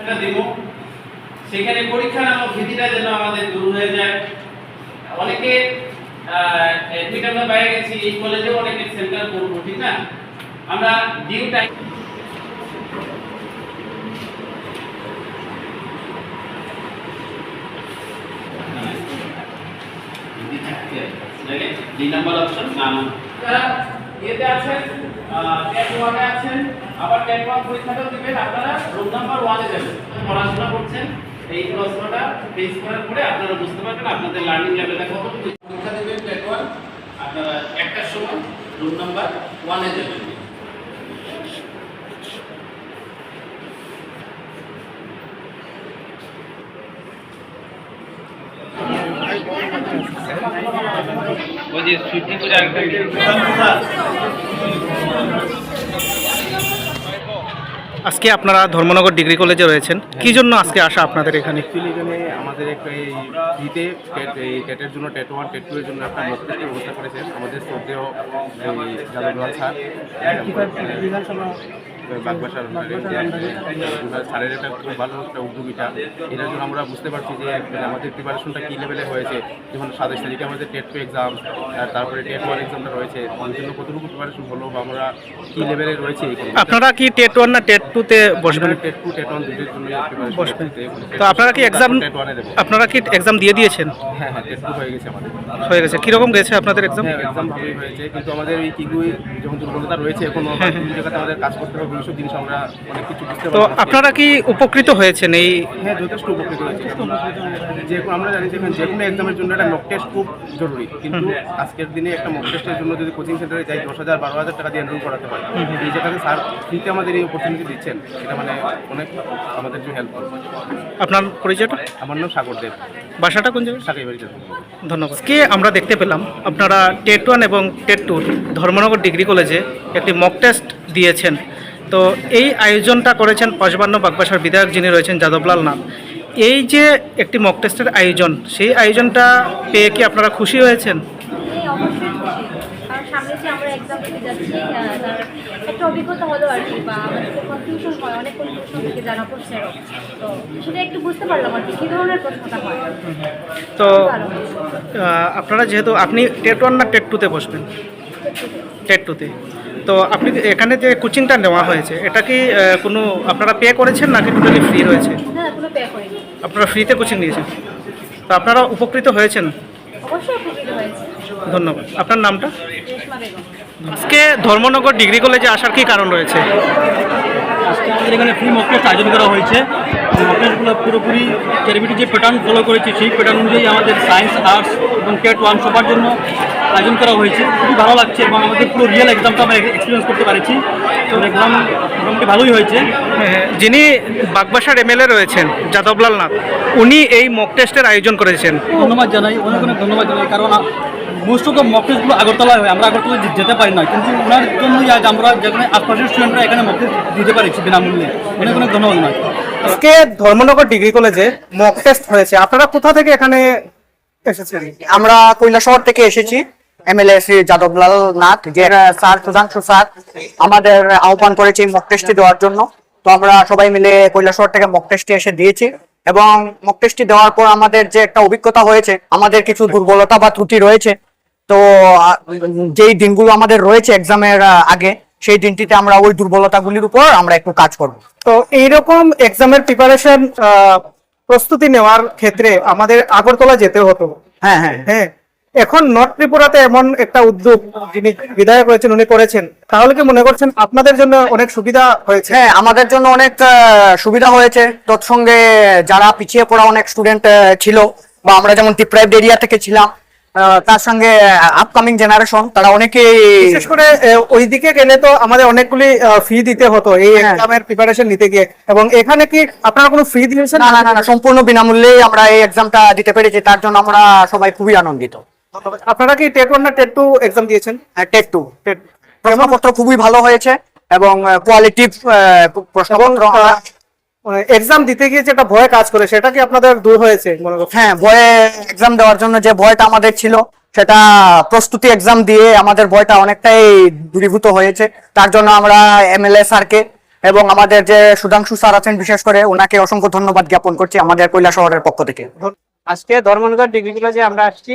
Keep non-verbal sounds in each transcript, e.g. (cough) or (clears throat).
সেটা দিব। সেখানে পরীক্ষা নামক ভীতিটা যেন আমাদের দূর হয়ে যায়। অনেকে এডমিট আমরা বাইরে গেছি এই কলেজেও অনেকে সেন্টার করব ঠিক না? আমরা ডিউ টাইম দুই নাম্বার অপশন নাম। আপনারা ইয়েতে আছেন ওয়ানে আছেন আবার টেট ওয়ান পরীক্ষাটাও দিবেন আপনারা রোল নাম্বার ওয়ানে যাবেন। পড়াশোনা করছেন এই প্রশ্নটা ফেস করার পরে আপনারা বুঝতে পারবেন আপনাদের লার্নিং লেভেলটা কত পরীক্ষা দিবেন টেট ওয়ান আপনারা একটার সময় রোল নাম্বার ওয়ানে যাবেন। ওই যে সুইটি করে আরেকটা আজকে আপনারা ধর্মনগর ডিগ্রি কলেজে রয়েছেন। কি জন্য আজকে আসা আপনাদের এখানে? অ্যাকচুয়ালি এখানে আমাদের একটা এই ফ্রিতে এই টেটের জন্য টেট ওয়ান টেট টু এর জন্য একটা মুখ ব্যবস্থা করেছেন আমাদের শ্রদ্ধেয় এই স্যার? বাগবাসার স্যারের একটা খুব ভালো একটা উদ্যোগিতা। এটার জন্য আমরা বুঝতে পারছি যে আমাদের প্রিপারেশনটা কী লেভেলে হয়েছে। যেমন সাতাশ তারিখে আমাদের টেট টু এক্সাম তারপরে টেট ওয়ান এক্সামটা রয়েছে। ওর জন্য কতটুকু প্রিপারেশন হলো বা আমরা কী লেভেলে রয়েছে আপনারা কি টেট ওয়ান না টেট টুতে বসবেন? টেট টু টেট ওয়ান দুটোর জন্য বসবেন। তো আপনারা কি এক্সাম আপনারা কি এক্সাম দিয়ে দিয়েছেন? হ্যাঁ হ্যাঁ টেট টু হয়ে গেছে আমাদের। হয়ে গেছে। কীরকম গেছে আপনাদের এক্সাম এক্সাম ভালোই হয়েছে। কিন্তু আমাদের এই কিগুই যেমন দুর্বলতা রয়েছে এখনও জায়গাতে আমাদের কাজ করতে হবে জিনিস আমরা অনেক কিছু বুঝতে তো আপনারা কি উপকৃত হয়েছেন এই? হ্যাঁ যথেষ্ট উপকৃত হয়েছে। যে আমরা জানি যে যে কোনো এক্সামের জন্য একটা মক টেস্ট খুব জরুরি। কিন্তু আজকের দিনে একটা মক টেস্টের জন্য যদি কোচিং সেন্টারে যাই দশ হাজার বারো হাজার টাকা দিয়ে এনরোল করাতে হয় এই জায়গাতে স্যার ফ্রিতে আমাদের এই অপরচুনিটি দিচ্ছেন। এটা মানে অনেক আমাদের জন্য হেল্পফুল আপনার পরিচয়টা? আমার নাম সাগর দেব। বাসাটা কোন জায়গায়? সাকাই বাড়ি যাব ধন্যবাদ। কে আমরা দেখতে পেলাম আপনারা টেট ওয়ান এবং টেট টু ধর্মনগর ডিগ্রি কলেজে একটি মক টেস্ট দিয়েছেন। তো এই আয়োজনটা করেছেন পঁচপান্ন বাগবাসার বিধায়ক যিনি রয়েছেন যাদবলাল নাথ। এই যে একটি মক টেস্টের আয়োজন সেই আয়োজনটা পেয়ে কি আপনারা খুশি হয়েছেন? এই অবশ্যই খুশি। কারণ সামনে যে আমরা এক্সাম দিতে যাচ্ছি একটা অভিজ্ঞতা হলো আর কি বা আমাদের কনফিউশন হয় অনেক কনফিউশন থেকে জানা প্রশ্নেরও তো সেটা একটু বুঝতে পারলাম আর কি কী ধরনের প্রশ্নটা হয়? তো আপনারা যেহেতু আপনি টেট ওয়ান না টেট টুতে বসবেন? টেট টুতে তো আপনি এখানে যে কোচিংটা নেওয়া হয়েছে এটা কি কোনো আপনারা পে করেছেন নাকি টোটালি ফ্রি রয়েছে না কোনো পে করিনি। আপনারা ফ্রিতে কোচিং নিয়েছেন? তো আপনারা উপকৃত হয়েছেন? অবশ্যই উপকৃত হয়েছে। ধন্যবাদ। আপনার নামটা? আজকে ধর্মনগর ডিগ্রি কলেজে আসার কি কারণ রয়েছে? আজকে আমাদের এখানে ফ্রি মক টেস্ট আয়োজন করা হয়েছে। মক টেস্টগুলো পুরোপুরি ক্যারিবিটি যে প্যাটার্ন ফলো করেছি সেই প্যাটার্ন অনুযায়ী আমাদের সায়েন্স আর্টস এবং টেট ওয়ান সবার জন্য আয়োজন করা হয়েছে। খুবই ভালো লাগছে এবং আমাদের পুরো রিয়েল এক্সামটা আমরা এক্সপিরিয়েন্স করতে পারছি। তো এক্সাম মোটামুটি ভালোই হয়েছে। হ্যাঁ, যিনি বাগবাসার এমএলএ রয়েছেন যাদবলাল নাথ উনি এই মক টেস্টের আয়োজন করেছেন। ধন্যবাদ জানাই অনেক অনেক ধন্যবাদ জানাই কারণ মোস্ট অফ দ্য মক টেস্টগুলো আগরতলায় হয় আমরা আগরতলায় যেতে পারি না। কিন্তু ওনার জন্যই আজ আমরা যেখানে আশপাশের স্টুডেন্টরা এখানে মক টেস্ট দিতে পারছি বিনামূল্যে। অনেক অনেক ধন্যবাদ জানাই। আজকে ধর্মনগর ডিগ্রি কলেজে মক টেস্ট হয়েছে। আপনারা কোথা থেকে এখানে এসেছেন? আমরা কৈলাসহর থেকে এসেছি। এমএলএ শ্রী যাদবলাল নাথ যে স্যার সুধাংশু স্যার আমাদের আহ্বান করেছে মক টেস্টটি দেওয়ার জন্য। তো আমরা সবাই মিলে কৈলাসহর থেকে মক টেস্টে এসে দিয়েছি এবং মক টেস্টটি দেওয়ার পর আমাদের যে একটা অভিজ্ঞতা হয়েছে আমাদের কিছু দুর্বলতা বা ত্রুটি রয়েছে তো যেই দিনগুলো আমাদের রয়েছে এক্সামের আগে সেই দিনটিতে আমরা ওই দুর্বলতাগুলির উপর আমরা একটু কাজ করব। তো এইরকম এক্সামের প্রিপারেশন প্রস্তুতি নেওয়ার ক্ষেত্রে আমাদের আগরতলা যেতে হতো। হ্যাঁ হ্যাঁ। হ্যাঁ এখন নর্থ ত্রিপুরাতে এমন একটা উদ্যোগ যিনি বিধায়ক রয়েছেন উনি করেছেন তাহলে কি মনে করছেন আপনাদের জন্য অনেক সুবিধা হয়েছে? হ্যাঁ আমাদের জন্য অনেক সুবিধা হয়েছে। তৎসঙ্গে যারা পিছিয়ে পড়া অনেক স্টুডেন্ট ছিল বা আমরা যেমন ডিপ্রাইভড এরিয়া থেকে ছিলাম তার সঙ্গে আপকামিং জেনারেশন তারা অনেকেই বিশেষ করে ওইদিকে গেলে তো আমাদের অনেকগুলি ফি দিতে হতো এই হ্যাঁ। এক্সামের প্রিপারেশন নিতে গিয়ে। এবং এখানে কি আপনারা কোনো ফি দিয়েছেন? না না না না সম্পূর্ণ বিনামূল্যে আমরা এই এক্সামটা দিতে পেরেছি তার জন্য আমরা সবাই খুবই আনন্দিত। আপনারা কি টেট ওয়ান না টেট টু এক্সাম দিয়েছেন? টেট টু টেট প্রশ্নপত্র খুবই ভালো হয়েছে এবং কোয়ালিটিভ প্রশ্নপত্র এক্সাম দিতে গিয়ে যেটা ভয় কাজ করে সেটা কি আপনাদের দূর হয়েছে হ্যাঁ ভয়ে এক্সাম দেওয়ার জন্য যে ভয়টা আমাদের ছিল সেটা প্রস্তুতি এক্সাম দিয়ে আমাদের ভয়টা অনেকটাই দূরীভূত হয়েছে। তার জন্য আমরা এমএলএ স্যারকে এবং আমাদের যে সুধাংশু স্যার আছেন বিশেষ করে ওনাকে অসংখ্য ধন্যবাদ জ্ঞাপন করছি আমাদের কৈলা শহরের পক্ষ থেকে। আজকে ধর্মনগর ডিগ্রি কলেজে আমরা আসছি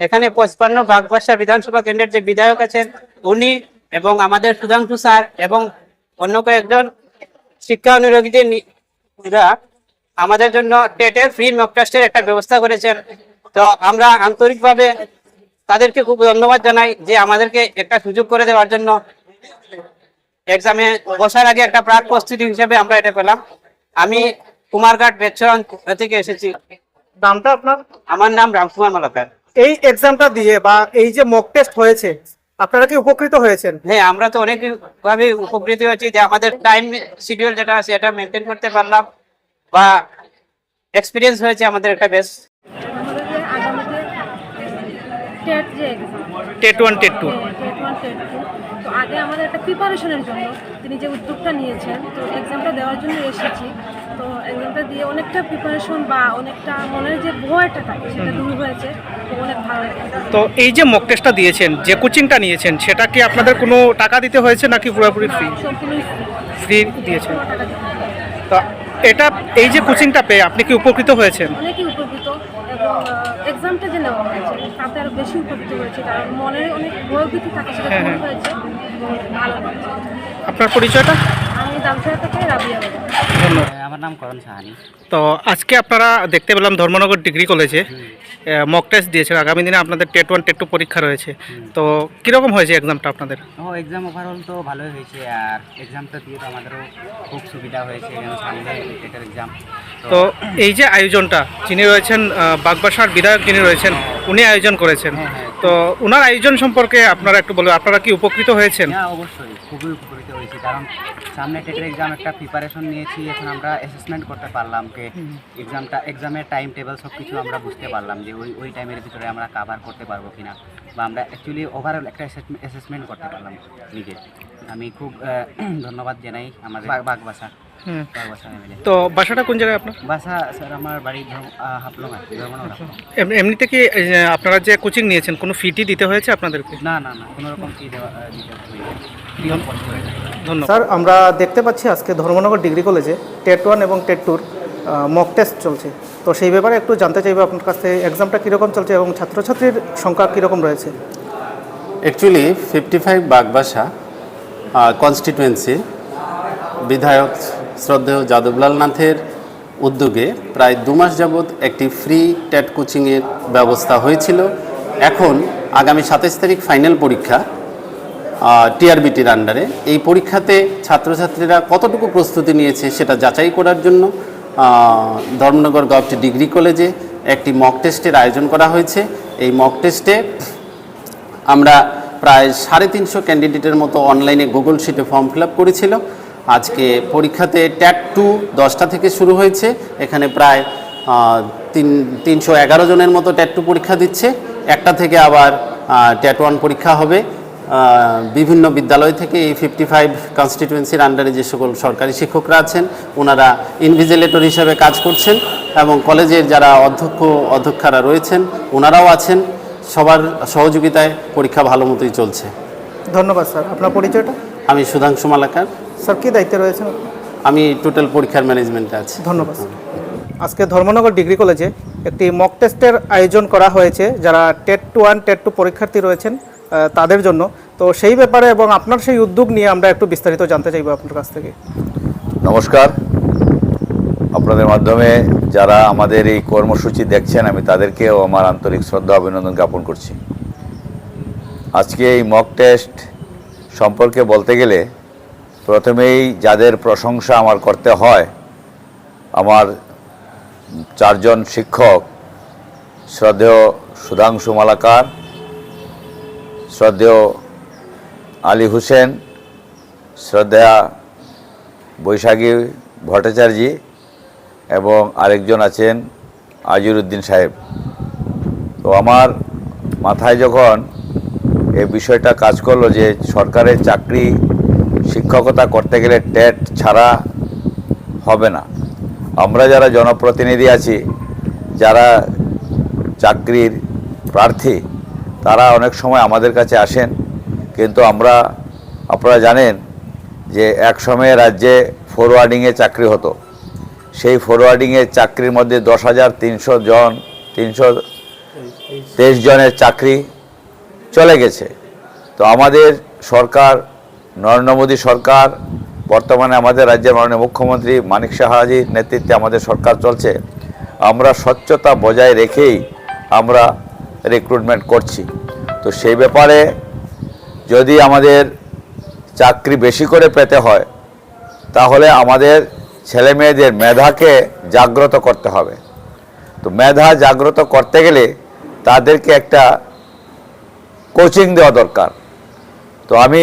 এখানে পঁচপান্ন বাগবাসা বিধানসভা কেন্দ্রের যে বিধায়ক আছেন উনি এবং আমাদের সুধাংশু স্যার এবং অন্য কয়েকজন শিক্ষা অনুরাগীদের আমাদের জন্য টেটের ফ্রি মক টেস্টের একটা ব্যবস্থা করেছেন। তো আমরা আন্তরিকভাবে তাদেরকে খুব ধন্যবাদ জানাই যে আমাদেরকে একটা সুযোগ করে দেওয়ার জন্য। এক্সামে বসার আগে একটা প্রাক প্রস্তুতি হিসেবে আমরা এটা পেলাম। আমি কুমারঘাট বেচন থেকে এসেছি। নামটা আপনার? আমার নাম রামকুমার মালাকার। এই এক্সামটা দিয়ে বা এই যে মক টেস্ট হয়েছে আপনারা কি উপকৃত হয়েছেন? হ্যাঁ আমরা তো অনেক ভাবে উপকৃত হয়েছি যে আমাদের টাইম শিডিউল যেটা আছে এটা মেনটেন করতে পারলাম বা এক্সপিরিয়েন্স হয়েছে আমাদের একটা বেশ। আমাদের যে আগামীতে টেট যে TET one TET two TET one TET two তো আগে আমাদের একটা প্রিপারেশনের জন্য তিনি যে উদ্যোগটা নিয়েছেন তো এক্সামটা দেওয়ার জন্য এসেছি। তো এক্সামটা দিয়ে অনেকটা প্রিপারেশন বা অনেকটা মনের যে ভয়টা থাকে সেটা দূর হয়েছে। তো অনেক ভালো তো এই যে মক টেস্টটা দিয়েছেন যে কোচিংটা নিয়েছেন সেটা কি আপনাদের কোনো টাকা দিতে হয়েছে নাকি পুরোপুরি ফ্রি ফ্রি দিয়েছেন। তো এটা এই যে কোচিংটা পেয়ে আপনি কি উপকৃত হয়েছেন? অনেকই উপকৃত। এবং এক্সামটা যে নেওয়া হয়েছে তাতে আরও বেশি উপকৃত হয়েছে কারণ মনে অনেক ভয়ভীতি থাকে সেটা হ্যাঁ, হ্যাঁ। হয়েছে। আপনার পরিচয়টা? ধন্যবাদ। আমার নাম করণ সাহানি। তো আজকে আপনারা দেখতে পেলাম ধর্মনগর ডিগ্রি কলেজে। মক টেস্ট দিয়েছেন আগামী দিনে আপনাদের টেট ওয়ান টেট টু পরীক্ষা রয়েছে। তো কীরকম হয়েছে এক্সামটা আপনাদের? ও এক্সাম ওভারঅল তো ভালোই হয়েছে আর এক্সামটা দিয়ে তো আমাদেরও খুব সুবিধা হয়েছে সামনে টেটের এক্সাম তো এই যে আয়োজনটা যিনি রয়েছেন বাগবাসার বিধায়ক যিনি রয়েছেন উনি আয়োজন করেছেন। হ্যাঁ, হ্যাঁ। তো ওনার আয়োজন সম্পর্কে আপনারা একটু বলবেন আপনারা কি উপকৃত হয়েছেন? হ্যাঁ অবশ্যই খুবই উপকৃত হয়েছি কারণ সামনে টেটের এক্সাম একটা প্রিপারেশন নিয়েছি এখন আমরা অ্যাসেসমেন্ট করতে পারলাম যে এক্সামটা এক্সামের টাইম টেবিল সব কিছু আমরা বুঝতে পারলাম যে ওই ওই টাইমের ভিতরে আমরা কাভার করতে পারব কিনা বা আমরা অ্যাকচুয়ালি ওভারঅল একটা অ্যাসেসমেন্ট করতে পারলাম নিজে। আমি খুব (clears throat) ধন্যবাদ জানাই আমাদের বাগ- বাগবাসা। তো বাসাটা কোন জায়গায় আপনার? বাসা স্যার আমার বাড়ি। এম- এমনিতে কি আপনারা যে কোচিং নিয়েছেন কোনো ফিটি দিতে হয়েছে আপনাদেরকে? না না না কোনো রকম কি দেওয়া ধন্যবাদ। স্যার আমরা দেখতে পাচ্ছি আজকে ধর্মনগর ডিগ্রি কলেজে টেট ওয়ান এবং টেট টুর মক টেস্ট চলছে। তো সেই ব্যাপারে একটু জানতে চাইব আপনার কাছ থেকে এক্সামটা কীরকম চলছে এবং ছাত্রছাত্রীর সংখ্যা কীরকম রয়েছে? Actually fifty five Bagbassa constituency বিধায়ক শ্রদ্ধেয় যাদবলাল নাথের উদ্যোগে প্রায় দু মাস যাবৎ একটি ফ্রি টেট কোচিংয়ের ব্যবস্থা হয়েছিল। এখন আগামী সাতাইশ তারিখ ফাইনাল পরীক্ষা। টিআরবিটির আন্ডারে এই পরীক্ষাতে ছাত্রছাত্রীরা কতটুকু প্রস্তুতি নিয়েছে সেটা যাচাই করার জন্য ধর্মনগর গভটি ডিগ্রি কলেজে একটি মক টেস্টের আয়োজন করা হয়েছে। এই মক টেস্টে আমরা প্রায় সাড়ে তিনশো ক্যান্ডিডেটের মতো অনলাইনে গুগল শিটে ফর্ম ফিল আপ করেছিল। আজকে পরীক্ষাতে ট্যাট টু দশটা থেকে শুরু হয়েছে। এখানে প্রায় তিন, তিনশো এগারো জনের মতো ট্যাট টু পরীক্ষা দিচ্ছে। একটা থেকে আবার ট্যাট ওয়ান পরীক্ষা হবে। বিভিন্ন বিদ্যালয় থেকে এই ফিফটি ফাইভ কনস্টিটিউয়েন্সির আন্ডারে যে সকল সরকারি শিক্ষকরা আছেন ওনারা ইনভিজিলেটর হিসাবে কাজ করছেন এবং কলেজের যারা অধ্যক্ষ অধ্যক্ষারা রয়েছেন ওনারাও আছেন। সবার সহযোগিতায় পরীক্ষা ভালো মতোই চলছে। ধন্যবাদ স্যার। আপনার পরিচয়টা? আমি সুধাংশু মালাকার। স্যার কী দায়িত্বে রয়েছেন? আমি টোটাল পরীক্ষার ম্যানেজমেন্টে আছি। ধন্যবাদ। আজকে ধর্মনগর ডিগ্রি কলেজে একটি মক টেস্টের আয়োজন করা হয়েছে যারা TET two one TET two পরীক্ষার্থী রয়েছেন। তাদের জন্য। তো সেই ব্যাপারে এবং আপনার সেই উদ্যোগ নিয়ে আমরা একটু বিস্তারিত জানতে চাইব আপনার কাছ থেকে। নমস্কার। আপনাদের মাধ্যমে যারা আমাদের এই কর্মসূচি দেখছেন, আমি তাদেরকেও আমার আন্তরিক শ্রদ্ধা, অভিনন্দন জ্ঞাপন করছি। আজকে এই মক টেস্ট সম্পর্কে বলতে গেলে প্রথমেই যাদের প্রশংসা আমার করতে হয়, আমার চারজন শিক্ষক, শ্রদ্ধেয় সুধাংশু মালাকার শ্রদ্ধেয় আলী হোসেন শ্রদ্ধা বৈশাখী ভট্টাচার্য এবং আরেকজন আছেন আজিরুদ্দিন সাহেব। তো আমার মাথায় যখন এই বিষয়টা কাজ করল যে সরকারের চাকরি শিক্ষকতা করতে গেলে টেট ছাড়া হবে না। আমরা যারা জনপ্রতিনিধি আছি, যারা চাকরির প্রার্থী তারা অনেক সময় আমাদের কাছে আসেন, কিন্তু আমরা, আপনারা জানেন যে এক সময়ে রাজ্যে ফরওয়ার্ডিংয়ে চাকরি হতো। সেই ফরওয়ার্ডিংয়ের চাকরির মধ্যে দশ হাজার তিনশো জন, তিনশো তেইশ জনের চাকরি চলে গেছে। তো আমাদের সরকার, নরেন্দ্র মোদী সরকার, বর্তমানে আমাদের রাজ্যের মাননীয় মুখ্যমন্ত্রী মানিক সাহাজির নেতৃত্বে আমাদের সরকার চলছে। আমরা স্বচ্ছতা বজায় রেখেই আমরা রিক্রুটমেন্ট করছি। তো সেই ব্যাপারে যদি আমাদের চাকরি বেশি করে পেতে হয়, তাহলে আমাদের ছেলে মেয়েদের মেধাকে জাগ্রত করতে হবে। তো মেধা জাগ্রত করতে গেলে তাদেরকে একটা কোচিং দেওয়া দরকার। তো আমি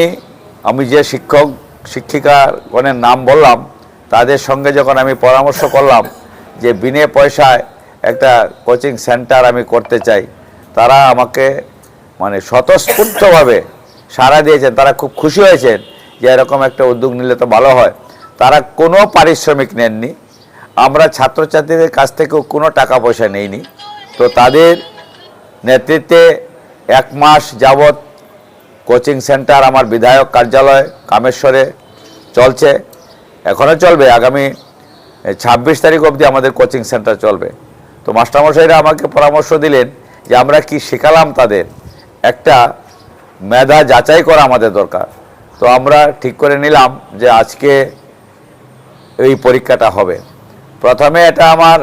আমি যে শিক্ষক, শিক্ষিকাগণের নাম বললাম, তাদের সঙ্গে যখন আমি পরামর্শ করলাম যে বিনে পয়সায় একটা কোচিং সেন্টার আমি করতে চাই তারা আমাকে মানে স্বতঃস্ফূর্তভাবে সাড়া দিয়েছেন, তারা খুব খুশি হয়েছেন যে এরকম একটা উদ্যোগ নিলে তো ভালো হয়। তারা কোনো পারিশ্রমিক নেননি। আমরা ছাত্রছাত্রীদের কাছ থেকেও কোনো টাকা পয়সা নেইনি। তো তাদের নেতৃত্বে এক মাস যাবৎ কোচিং সেন্টার আমার বিধায়ক কার্যালয় কামেশ্বরে চলছে। এখনও চলবে, আগামী ছাব্বিশ তারিখ অবধি আমাদের কোচিং সেন্টার চলবে। তো মাস্টারমশাইরা আমাকে পরামর্শ দিলেন যে আমরা কি শেখালাম তাদের? একটা মেধা যাচাই করা আমাদের দরকার। তো আমরা ঠিক করে নিলাম যে আজকে এই পরীক্ষাটা হবে। প্রথমে এটা আমার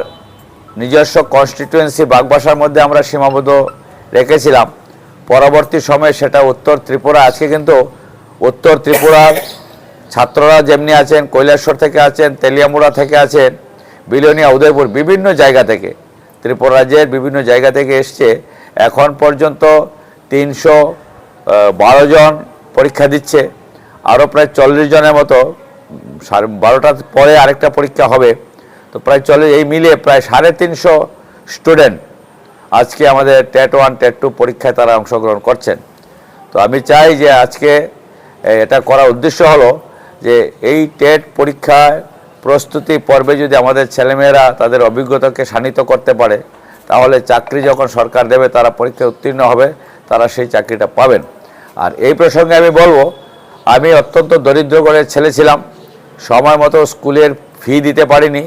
নিজস্ব কনস্টিটুয়েন্সি বাগবাসার মধ্যে আমরা সীমাবদ্ধ রেখেছিলাম। পরবর্তী সময়ে সেটা উত্তর ত্রিপুরা, আজকে কিন্তু উত্তর ত্রিপুরার ছাত্ররা যেমনি আছেন, কৈলাসর থেকে আছেন, তেলিয়ামুড়া থেকে আছেন, বিলোনিয়া, উদয়পুর বিভিন্ন জায়গা থেকে ত্রিপুরা রাজ্যের বিভিন্ন জায়গা থেকে এসছে। এখন পর্যন্ত তিনশো বারো জন পরীক্ষা দিচ্ছে। আরও প্রায় চল্লিশ জনের মতো সাড়ে বারোটার পরে আরেকটা পরীক্ষা হবে। তো প্রায় চল্লিশ, এই মিলিয়ে প্রায় সাড়ে তিনশো স্টুডেন্ট আজকে আমাদের টেট ওয়ান, টেট টু পরীক্ষায় তারা অংশগ্রহণ করছেন। তো আমি চাই যে আজকে এটা করার উদ্দেশ্য হলো যে এই টেট পরীক্ষায় প্রস্তুতি পর্বে যদি আমাদের ছেলেমেয়েরা তাদের অভিজ্ঞতাকে শানিত করতে পারে, তাহলে চাকরি যখন সরকার দেবে, তারা পরীক্ষায় উত্তীর্ণ হবে, তারা সেই চাকরিটা পাবেন। আর এই প্রসঙ্গে আমি বলব, আমি অত্যন্ত দরিদ্র ঘরের ছেলে ছিলাম, সময় মতো স্কুলের ফি দিতে পারিনি,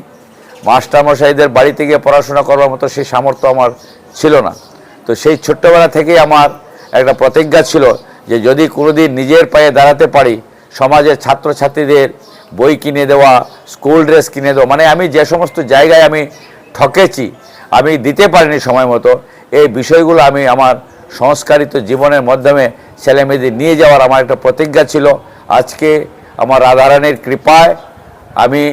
মাস্টারমশাইদের বাড়িতে গিয়ে পড়াশোনা করবার মতো সেই সামর্থ্য আমার ছিল না। তো সেই ছোট্টবেলা থেকেই আমার একটা প্রতিজ্ঞা ছিল যে যদি কোনোদিন নিজের পায়ে দাঁড়াতে পারি, সমাজের ছাত্রছাত্রীদের বই কিনে দেওয়া স্কুল ড্রেস কিনে দেওয়া মানে আমি যে সমস্ত জায়গায় আমি ঠকেছি, আমি দিতে পারিনি সময় মতো, এই বিষয়গুলো আমি আমার সংস্কারিত জীবনের মাধ্যমে ছেলে মেয়েদের নিয়ে যাওয়ার আমার একটা প্রতিজ্ঞা ছিল। আজকে আমার রাধারানীর কৃপায় আমি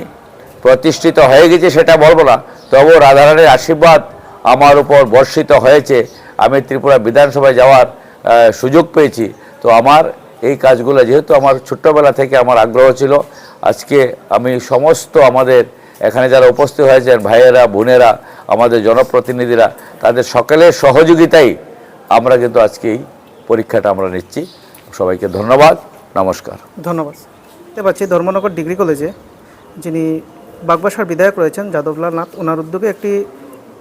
প্রতিষ্ঠিত হয়ে গেছে সেটা বলব না, তবুও রাধারানীর আশীর্বাদ আমার উপর বর্ষিত হয়েছে। আমি ত্রিপুরা বিধানসভায় যাওয়ার সুযোগ পেয়েছি। তো আমার এই কাজগুলো যেহেতু আমার ছোট্টবেলা থেকে আমার আগ্রহ ছিল, আজকে আমি সমস্ত আমাদের এখানে যারা উপস্থিত হয়েছেন, ভাইয়েরা, বোনেরা, আমাদের জনপ্রতিনিধিরা, তাদের সকলের সহযোগিতাই আমরা কিন্তু আজকে এই পরীক্ষাটা আমরা নিচ্ছি। সবাইকে ধন্যবাদ, নমস্কার। ধন্যবাদ। এবার পাচ্ছি ধর্মনগর ডিগ্রি কলেজে যিনি বাগবাসার বিধায়ক রয়েছেন, যাদবলাল নাথ, ওনার উদ্যোগে একটি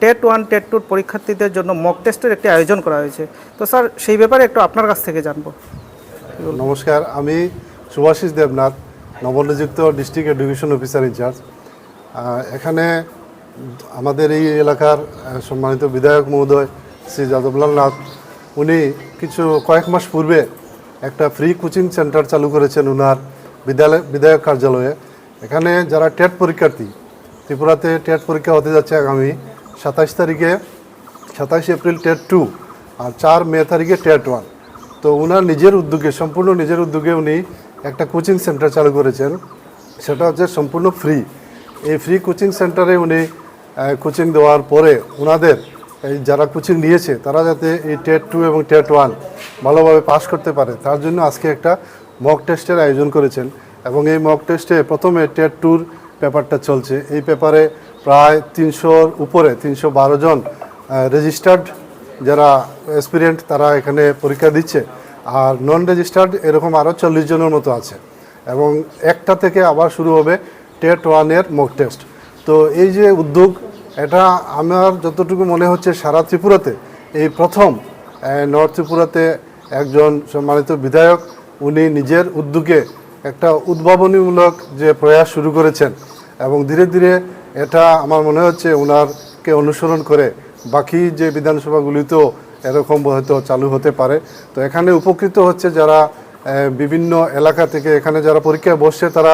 টেট ওয়ান, টেট টুর পরীক্ষার্থীদের জন্য মক টেস্টের একটি আয়োজন করা হয়েছে। তো স্যার, সেই ব্যাপারে একটু আপনার কাছ থেকে জানব। নমস্কার, আমি সুভাষিস দেবনাথ, নবনিযুক্ত ডিস্ট্রিক্ট এডুকেশন অফিসার ইনচার্জ এখানে আমাদের এই এলাকার সম্মানিত বিধায়ক মহোদয়, শ্রী যাদবলাল নাথ, উনি কিছু কয়েক মাস পূর্বে একটা ফ্রি কোচিং সেন্টার চালু করেছেন উনার বিদ্যালয়, বিধায়ক কার্যালয়ে। এখানে যারা টেট পরীক্ষার্থী, ত্রিপুরাতে টেট পরীক্ষা হতে যাচ্ছে আগামী সাতাশ তারিখে, সাতাশ এপ্রিল টেট টু আর চার মে তারিখে টেট ওয়ান তো ওনার নিজের উদ্যোগে, সম্পূর্ণ নিজের উদ্যোগে উনি একটা কোচিং সেন্টার চালু করেছেন। সেটা হচ্ছে সম্পূর্ণ ফ্রি এই ফ্রি কোচিং সেন্টারে উনি কোচিং দেওয়ার পরে ওনাদের এই যারা কোচিং নিয়েছে, তারা যাতে এই টেট টু এবং টেট ওয়ান ভালোভাবে পাস করতে পারে। তার জন্য আজকে একটা মক টেস্টের আয়োজন করেছেন এবং এই মক টেস্টে প্রথমে টেট টুর পেপারটা চলছে। এই পেপারে প্রায় তিনশোর উপরে, তিনশো বারো জন রেজিস্টার্ড যারা এক্সপিরিয়েন্ট তারা এখানে পরীক্ষা দিচ্ছে। আর নন রেজিস্টার্ড এরকম আরও চল্লিশ জনের মতো আছে। এবং একটা থেকে আবার শুরু হবে টেট ওয়ানের মক টেস্ট তো এই যে উদ্যোগ, এটা আমার যতটুকু মনে হচ্ছে সারা ত্রিপুরাতে, এই প্রথম নর্থ ত্রিপুরাতে একজন সম্মানিত বিধায়ক, উনি নিজের উদ্যোগে একটা উদ্ভাবনীমূলক যে প্রয়াস শুরু করেছেন। এবং ধীরে ধীরে এটা আমার মনে হচ্ছে ওনারকে অনুসরণ করে বাকি যে বিধানসভাগুলিতেও এরকম হয়তো চালু হতে পারে। তো এখানে উপকৃত হচ্ছে যারা বিভিন্ন এলাকা থেকে, এখানে যারা পরীক্ষায় বসছে তারা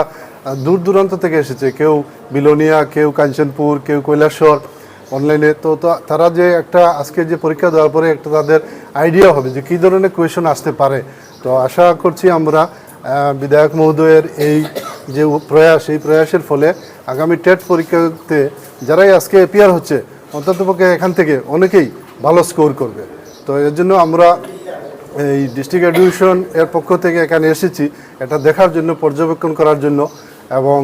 দূর দূরান্ত থেকে এসেছে। কেউ বিলোনিয়া, কেউ কাঞ্চনপুর, কেউ কৈলাসর অনলাইনে তো তারা যে একটা আজকে যে পরীক্ষা দেওয়ার পরে একটা তাদের আইডিয়া হবে যে কী ধরনের কোয়েশন আসতে পারে। তো আশা করছি আমরা বিধায়ক মহোদয়ের এই যে প্রয়াস, এই প্রয়াসের ফলে আগামী টেট পরীক্ষাতে যারাই আজকে এপিয়ার হচ্ছে অন্ততপক্ষে এখান থেকে অনেকেই ভালো স্কোর করবে। তো এর জন্য আমরা এই ডিস্ট্রিক্ট এডুকেশন এর পক্ষ থেকে এখানে এসেছি, এটা দেখার জন্য, পর্যবেক্ষণ করার জন্য এবং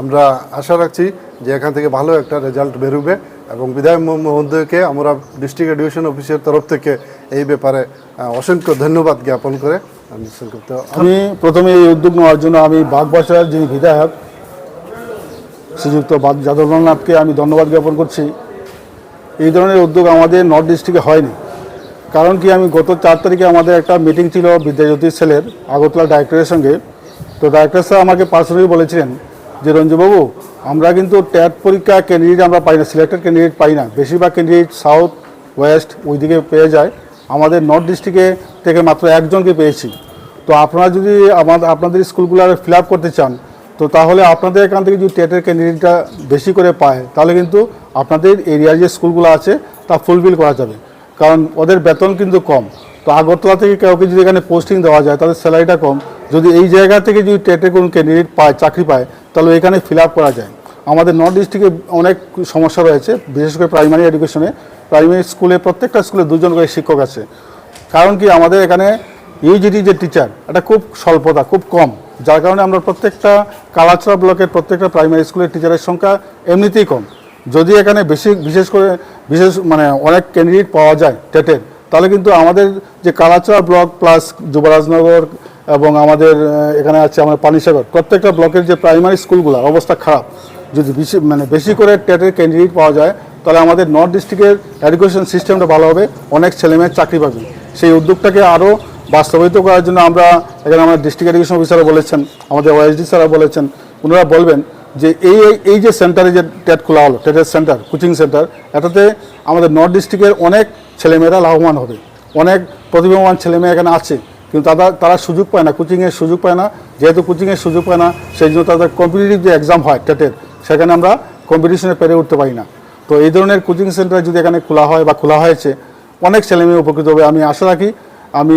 আমরা আশা রাখছি যে এখান থেকে ভালো একটা রেজাল্ট বেরোবে এবং বিধায়ক মহোদয়কে আমরা ডিস্ট্রিক্ট এডুকেশন অফিসের তরফ থেকে এই ব্যাপারে অসংখ্য ধন্যবাদ জ্ঞাপন করে। আমি আমি প্রথমে এই উদ্যোগ নেওয়ার জন্য আমি বাগবাসার যিনি বিধায়ক, শ্রীযুক্ত বাদ যাদবনাথকে আমি ধন্যবাদ জ্ঞাপন করছি। এই ধরনের উদ্যোগ আমাদের নর্থ ডিস্ট্রিক্টে হয়নি। কারণ কি, আমি গত চার তারিখে আমাদের একটা মিটিং ছিল বিদ্যাজ্যোতি সেলের, আগরতলা ডাইরেক্টরের সঙ্গে। তো ডাইরেক্টর স্যার আমাকে পার্সোনালি বলেছিলেন যে, রঞ্জুবাবু, আমরা কিন্তু ট্যাট পরীক্ষা ক্যান্ডিডেট আমরা পাই না সিলেক্টেড ক্যান্ডিডেট পাই না। বেশিরভাগ ক্যান্ডিডেট সাউথ ওয়েস্ট ওইদিকে পেয়ে যায়। আমাদের নর্থ ডিস্ট্রিক্টে থেকে মাত্র একজনকে পেয়েছি। তো আপনারা যদি আমাদের আপনাদের স্কুলগুলো ফিল আপ করতে চান তো তাহলে আপনাদের এখান থেকে যদি টেটের ক্যান্ডিডেটটা বেশি করে পায়, তাহলে কিন্তু আপনাদের এরিয়ার যে স্কুলগুলো আছে, তা ফুলফিল করা যাবে। কারণ ওদের বেতন কিন্তু কম। তো আগরতলা থেকে কাউকে যদি এখানে পোস্টিং দেওয়া যায়, তাদের স্যালারিটা কম। যদি এই জায়গা থেকে যদি টেটের কোনো ক্যান্ডিডেট পায়, চাকরি পায়, তাহলে এখানে ফিল আপ করা যায়। আমাদের নর্থ ডিস্ট্রিক্টে অনেক সমস্যা রয়েছে, বিশেষ করে প্রাইমারি এডুকেশনে প্রাইমারি স্কুলে প্রত্যেকটা স্কুলে দুজন করে শিক্ষক আছে। কারণ কি, আমাদের এখানে ইউজিটি যে টিচার এটা খুব স্বল্পতা, খুব কম। যার কারণে আমরা প্রত্যেকটা কালাচড়া ব্লকের প্রত্যেকটা প্রাইমারি স্কুলের টিচারের সংখ্যা এমনিতেই কম। যদি এখানে বেশি, বিশেষ করে, বিশেষ মানে অনেক ক্যান্ডিডেট পাওয়া যায় টেটের, তাহলে কিন্তু আমাদের যে কালাচড়া ব্লক প্লাস যুবরাজনগর এবং আমাদের এখানে আছে আমাদের পানিসাগর, প্রত্যেকটা ব্লকের যে প্রাইমারি স্কুলগুলো অবস্থা খারাপ। যদি বেশি মানে বেশি করে টেটের ক্যান্ডিডেট পাওয়া যায়, তাহলে আমাদের নর্থ ডিস্ট্রিক্টের এডুকেশন সিস্টেমটা ভালো হবে, অনেক ছেলেমেয়ের চাকরি পাবে। সেই উদ্যোগটাকে আরও বাস্তবায়িত করার জন্য আমরা এখানে আমাদের ডিস্ট্রিক্ট এডুকেশন অফিসাররা বলেছেন, আমাদের ওয়াইএসডি স্যাররা বলেছেন ওনারা বলবেন যে এই, এই- এই যে সেন্টারে যে টেট খোলা হলো টেটের সেন্টার কোচিং সেন্টার এটাতে আমাদের নর্থ ডিস্ট্রিক্টের অনেক ছেলেমেয়েরা লাভবান হবে। অনেক প্রতিভাবান ছেলেমেয়ে এখানে আছে, কিন্তু তারা তারা সুযোগ পায় না কোচিংয়ের সুযোগ পায় না। যেহেতু কোচিংয়ের সুযোগ পায় না, সেই জন্য তাদের কম্পিটিটিভ যে এক্সাম হয় টেটের সেখানে আমরা কম্পিটিশনে পেরে উঠতে পারি না। তো এই ধরনের কোচিং সেন্টার যদি এখানে খোলা হয় বা খোলা হয়েছে, অনেক ছেলেমেয়ে উপকৃত হবে। আমি আশা রাখি, আমি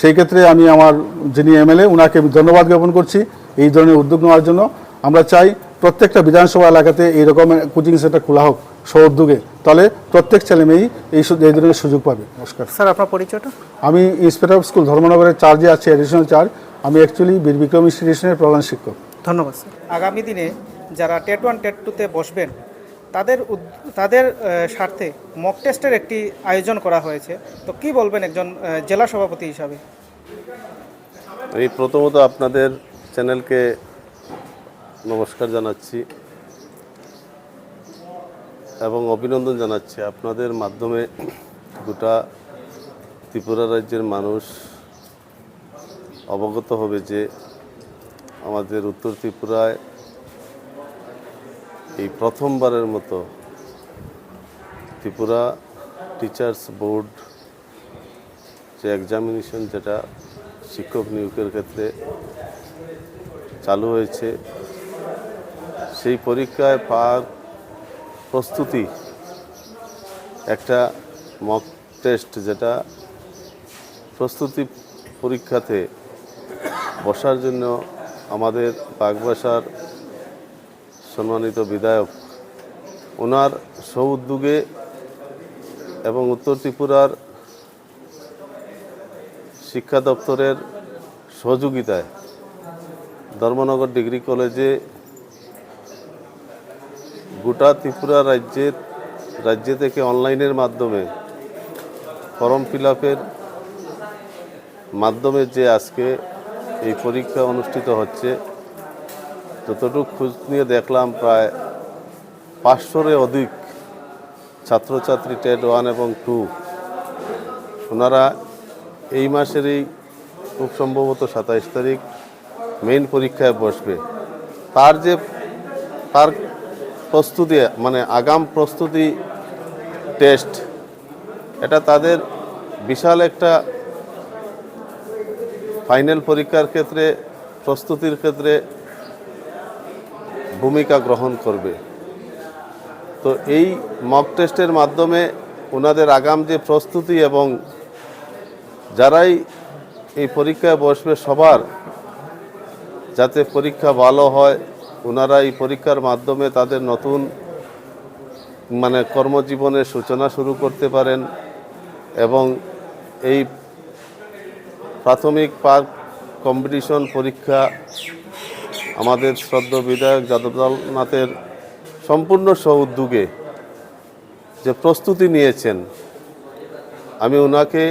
সেই ক্ষেত্রে আমি আমার যিনি এমএলএ ওনাকে আমি ধন্যবাদ জ্ঞাপন করছি এই ধরনের উদ্যোগ নেওয়ার জন্য। আমরা চাই প্রত্যেকটা বিধানসভা এলাকাতে এই রকমের কোচিং সেন্টার খোলা হোক স্ব উদ্যোগে তাহলে প্রত্যেক ছেলেমেয়েই এই এই ধরনের সুযোগ পাবে। নমস্কার। স্যার আপনার পরিচয়টা? আমি ইন্সপেক্টর অফ স্কুল ধর্মনগরের চার্জে আছি অ্যাডিশনাল চার্জ আমি অ্যাকচুয়ালি বীর বিক্রম ইনস্টিটিউশনের প্রধান শিক্ষক। ধন্যবাদ স্যার। আগামী দিনে যারা টেট ওয়ান টেট টুতে বসবেন তাদের তাদের স্বার্থে মক টেস্টের একটি আয়োজন করা হয়েছে। তো কি বলবেন একজন জেলা সভাপতি হিসাবে? আমি প্রথমত আপনাদের চ্যানেলকে নমস্কার জানাচ্ছি এবং অভিনন্দন জানাচ্ছি। আপনাদের মাধ্যমে গোটা ত্রিপুরা রাজ্যের মানুষ অবগত হবে যে আমাদের উত্তর ত্রিপুরায় এই প্রথমবারের মতো ত্রিপুরা টিচার্স বোর্ড যে এক্সামিনেশন যেটা শিক্ষক নিয়োগের ক্ষেত্রে চালু হয়েছে, সেই পরীক্ষায় পাওয়ার প্রস্তুতি একটা মক টেস্ট যেটা প্রস্তুতি পরীক্ষাতে বসার জন্য আমাদের বাগবাসার সম্মানিত বিধায়ক, ওনার সৌদ্যোগে এবং উত্তর ত্রিপুরার শিক্ষা দপ্তরের সহযোগিতায় ধর্মনগর ডিগ্রি কলেজে গোটা ত্রিপুরা রাজ্যের, রাজ্য থেকে অনলাইনের মাধ্যমে ফর্ম ফিল মাধ্যমে যে আজকে এই পরীক্ষা অনুষ্ঠিত হচ্ছে যতটুকু খোঁজ নিয়ে দেখলাম, প্রায় পাঁচশোরে অধিক ছাত্রছাত্রী টেট ওয়ান এবং টু। ওনারা এই মাসেরই খুব সম্ভবত সাতাইশ তারিখ মেইন পরীক্ষায় বসবে। তার যে, তার প্রস্তুতি মানে আগাম প্রস্তুতি টেস্ট, এটা তাদের বিশাল একটা ফাইনাল পরীক্ষার ক্ষেত্রে, প্রস্তুতির ক্ষেত্রে ভূমিকা গ্রহণ করবে। তো এই মক টেস্টের মাধ্যমে ওনাদের আগাম যে প্রস্তুতি এবং যারাই এই পরীক্ষায় বসবে সবার, যাতে পরীক্ষা ভালো হয় ওনারা এই পরীক্ষার মাধ্যমে তাদের নতুন মানে কর্মজীবনের সূচনা শুরু করতে পারেন এবং এই প্রাথমিক পার্ক কম্পিটিশন পরীক্ষা আমাদের শ্রদ্ধ বিধায়ক যাদবলালনাথের সম্পূর্ণ সহ উদ্যোগে যে প্রস্তুতি নিয়েছেন, আমি ওনাকে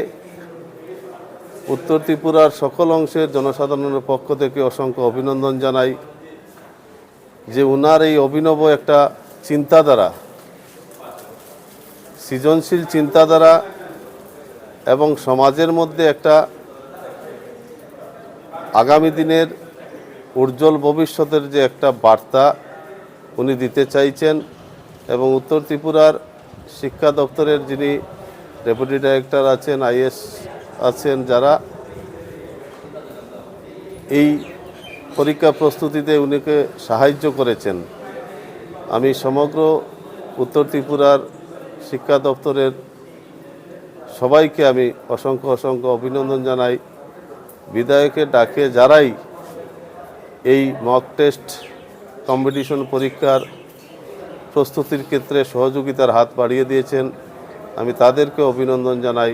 উত্তর ত্রিপুরার সকল অংশের জনসাধারণের পক্ষ থেকে অসংখ্য অভিনন্দন জানাই যে ওনার এই অভিনব একটা চিন্তাধারা, সৃজনশীল চিন্তাধারা এবং সমাজের মধ্যে একটা আগামী দিনের উজ্জ্বল ভবিষ্যতের যে একটা বার্তা উনি দিতে চাইছেন এবং উত্তর ত্রিপুরার শিক্ষা দপ্তরের যিনি ডেপুটি ডাইরেক্টর আছেন, আইএস আছেন, যারা এই পরীক্ষা প্রস্তুতিতে উনিকে সাহায্য করেছেন। আমি সমগ্র উত্তর ত্রিপুরার শিক্ষা দপ্তরের সবাইকে আমি অসংখ্য অসংখ্য অভিনন্দন জানাই। বিধায়কের ডাকে যারাই এই মক টেস্ট কম্পিটিশন পরীক্ষার প্রস্তুতির ক্ষেত্রে সহযোগিতার হাত বাড়িয়ে দিয়েছেন। আমি তাদেরকে অভিনন্দন জানাই।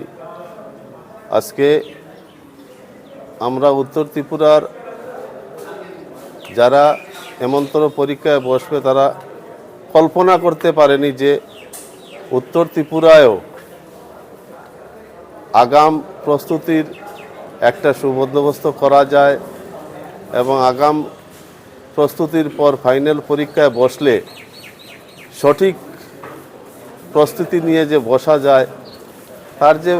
আজকে আমরা উত্তর ত্রিপুরার যারা এমন্তর পরীক্ষায় বসবে তারা কল্পনা করতে পারেনি যে উত্তর ত্রিপুরায়ও আগাম প্রস্তুতির একটা সুবন্দোবস্ত করা যায়। এবং আগাম প্রস্তুতির পর ফাইনাল পরীক্ষায় বসলে সঠিক প্রস্তুতি নিয়ে যে বসা যায়, তার যে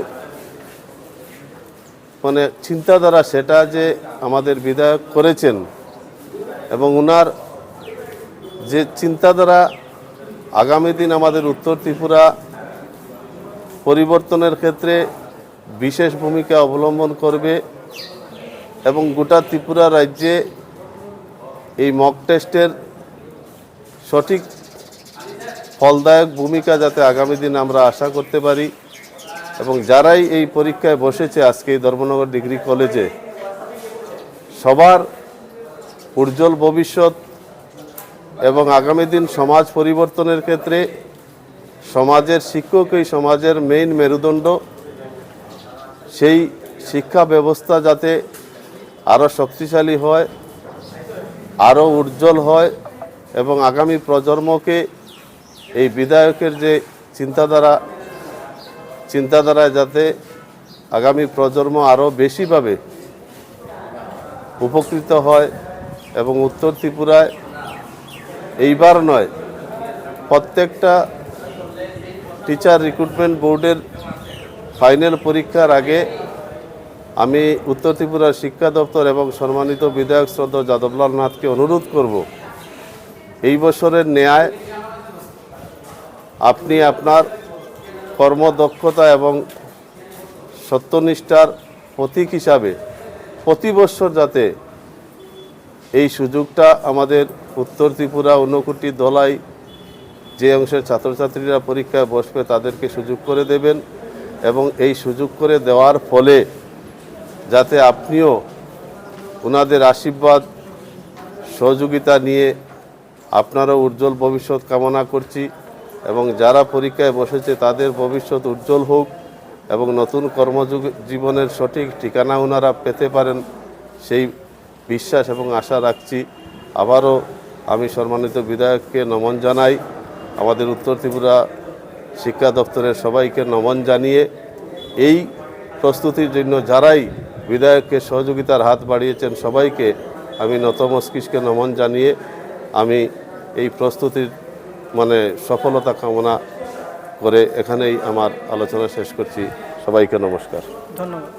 মানে চিন্তাধারা সেটা যে আমাদের বিধায়ক করেছেন এবং ওনার যে চিন্তাধারা আগামী দিন আমাদের উত্তর ত্রিপুরা পরিবর্তনের ক্ষেত্রে বিশেষ ভূমিকা অবলম্বন করবে এবং গোটা ত্রিপুরা রাজ্যে এই মক টেস্টের সঠিক ফলদায়ক ভূমিকা যাতে আগামী দিন আমরা আশা করতে পারি এবং যারাই এই পরীক্ষায় বসেছে আজকে এই ধর্মনগর ডিগ্রি কলেজে, সবার উজ্জ্বল ভবিষ্যৎ এবং আগামী দিন সমাজ পরিবর্তনের ক্ষেত্রে সমাজের শিক্ষক এই সমাজের মেইন মেরুদণ্ড, সেই শিক্ষা ব্যবস্থা যাতে আরও শক্তিশালী হয় আরও উজ্জ্বল হয় এবং আগামী প্রজন্মকে এই বিধায়কের যে চিন্তাধারা, চিন্তাধারায় যাতে আগামী প্রজন্ম আরও বেশিভাবে উপকৃত হয় এবং উত্তর ত্রিপুরায় এইবার নয়, প্রত্যেকটা টিচার রিক্রুটমেন্ট বোর্ডের ফাইনাল পরীক্ষার আগে আমি উত্তর ত্রিপুরার শিক্ষা দপ্তর এবং সম্মানিত বিধায়ক শ্রদ্ধা যাদবলাল নাথকে অনুরোধ করব, এই বছরের ন্যায় আপনি আপনার কর্মদক্ষতা এবং সত্যনিষ্ঠার প্রতীক হিসাবে প্রতি বছর যাতে এই সুযোগটা আমাদের উত্তর ত্রিপুরা ঊনকোটি দলাই যে অংশের ছাত্রছাত্রীরা পরীক্ষায় বসবে তাদেরকে সুযোগ করে দেবেন এবং এই সুযোগ করে দেওয়ার ফলে যাতে আপনিও ওনাদের আশীর্বাদ, সহযোগিতা নিয়ে আপনারও উজ্জ্বল ভবিষ্যৎ কামনা করছি এবং যারা পরীক্ষায় বসেছে তাদের ভবিষ্যৎ উজ্জ্বল হোক এবং নতুন কর্মযুগ জীবনের সঠিক ঠিকানা ওনারা পেতে পারেন সেই বিশ্বাস এবং আশা রাখছি। আবারও আমি সম্মানিত বিধায়ককে নমন জানাই। আমাদের উত্তর ত্রিপুরা শিক্ষা দপ্তরের সবাইকে নমন জানিয়ে এই প্রস্তুতির জন্য যারাই বিধায়ককে সহযোগিতার হাত বাড়িয়েছেন সবাইকে আমি নত মস্তিষ্কে নমন জানিয়ে আমি এই প্রস্তুতির মানে সফলতা কামনা করে এখানেই আমার আলোচনা শেষ করছি। সবাইকে নমস্কার। ধন্যবাদ।